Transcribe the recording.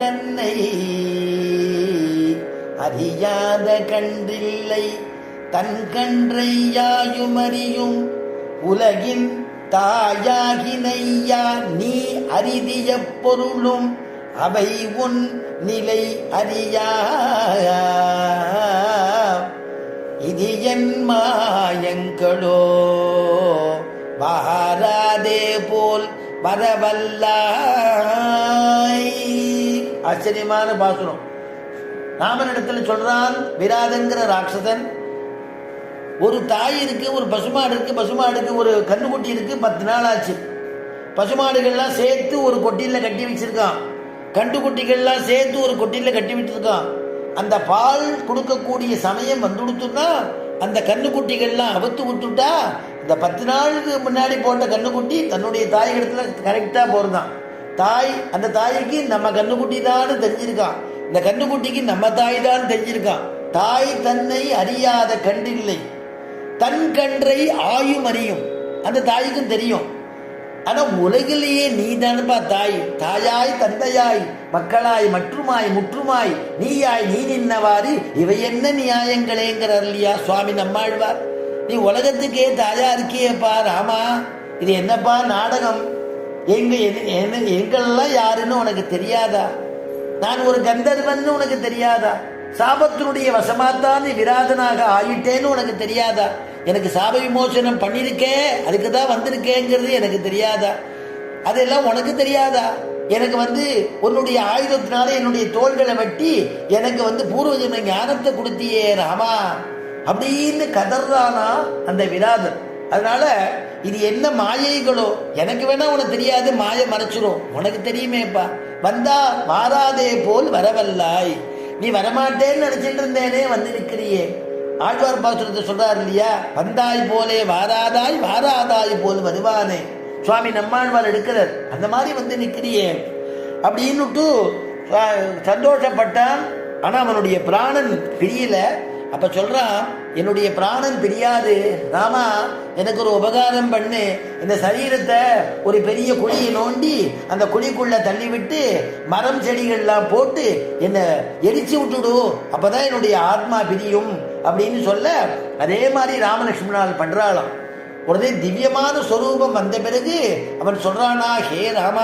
தன்னை அறியாத கன்றில்லை தன் கன்றை யாயுமறியும் உலகின் தாயாகினையா நீ அரிதிய பொருளும் அவை உன் நிலை அறியா. இது என் மாயங்களோ? வாராதே போல் வரவல்லாய். ஆச்சரியமான பாசுரம். ராமனிடத்துல சொல்றான் விராதங்கிற ராட்சசன் ஒரு தாய் இருக்கு ஒரு பசுமாடு இருக்கு பசுமாடுக்கு ஒரு கண்ணுக்குட்டி இருக்கு பத்து நாள் ஆச்சு. பசுமாடுகள்லாம் சேர்த்து ஒரு கொட்டியில் கட்டி வச்சிருக்கான். கண்டுக்குட்டிகள்லாம் சேர்த்து ஒரு கொட்டியில் கட்டி விட்டுருக்கான். அந்த பால் கொடுக்கக்கூடிய சமயம் வந்துடுத்துன்னா அந்த கண்ணுக்குட்டிகள்லாம் அவுத்து விட்டுட்டா இந்த பத்து நாளுக்கு முன்னாடி போட்ட கண்ணுக்குட்டி தன்னுடைய தாய் இடத்துல கரெக்டாக போகிறதான் தாய் அந்த தாய்க்கு நம்ம கண்ணுக்குட்டி தான் தெரிஞ்சிருக்கான். இந்த கண்ணுக்குட்டிக்கு நம்ம தாய் தான் தெரிஞ்சிருக்கான். தாய் தன்னை அறியாத கண்டில்லை தன் கன்றை ஆயும் அறியும். அந்த தாய்க்கும் தெரியும். ஆனா உலகிலேயே நீ தானப்பா தாய். தாயாய் தந்தையாய் மக்களாய் மற்றுமாய் முற்றுமாய் நீயாய் நீ நின்னவாறு இவை என்ன நியாயங்களேங்கிறார் இல்லையா சுவாமி நம்மாழ்வார்? நீ உலகத்துக்கே தாயா இருக்கியேப்பா ராமா. இது என்னப்பா நாடகம்? எங்க எங்கெல்லாம் யாருன்னு உனக்கு தெரியாதா? நான் ஒரு கந்தர்வன் உனக்கு தெரியாதா? சாபத்தினுடைய வசமாத்தான் விராதனாக ஆயிட்டேன்னு உனக்கு தெரியாதா? எனக்கு சாப விமோசனம் பண்ணியிருக்கே அதுக்கு தான் வந்திருக்கேங்கிறது எனக்கு தெரியாதா? அதெல்லாம் உனக்கு தெரியாதா? எனக்கு வந்து உன்னுடைய ஆயுதத்தினால என்னுடைய தோள்களை வெட்டி எனக்கு வந்து பூர்வஜன்ம ஞானத்தை கொடுத்தியே ராமா. அப்படின்னு கதறானா அந்த விராதன். அதனால இது என்ன மாயைகளோ? எனக்கு வேணா உனக்கு தெரியாது மாயை மறைச்சிரும். உனக்கு தெரியுமேப்பா. வந்தா வாராதே போல் வரவல்லாய். நீ வரமாட்டேன்னு நினைச்சிட்டு இருந்தேனே வந்து நிற்கிறியே ஆழ்வார் பாசுரத்தை சொல்றாரு இல்லையா? வந்தாய் போலே வாராதாய் வாராதாய் போல் வருவானே. சுவாமி நம்மாழ்வார் எடுக்கிறார். அந்த மாதிரி வந்து நிற்கிறியே அப்படின்னுட்டு சந்தோஷப்பட்டான். ஆனால் அவனுடைய பிராணன் பிரியலை. அப்ப சொல்றான் என்னுடைய பிராணன் பிரியாது. ராமா எனக்கு ஒரு உபகாரம் பண்ணு. இந்த சரீரத்தை ஒரு பெரிய குழியை நோண்டி அந்த குழிக்குள்ள தள்ளி விட்டு மரம் செடிகள்லாம் போட்டு என்னை எரிச்சு விட்டுடு. அப்பதான் என்னுடைய ஆத்மா பிரியும். அப்படின்னு சொல்ல அதே மாதிரி ராமலட்சுமணால் பண்றாளாம். உடனே திவ்யமான சொரூபம் வந்த பிறகு அவன் சொல்றானா ஹே ராமா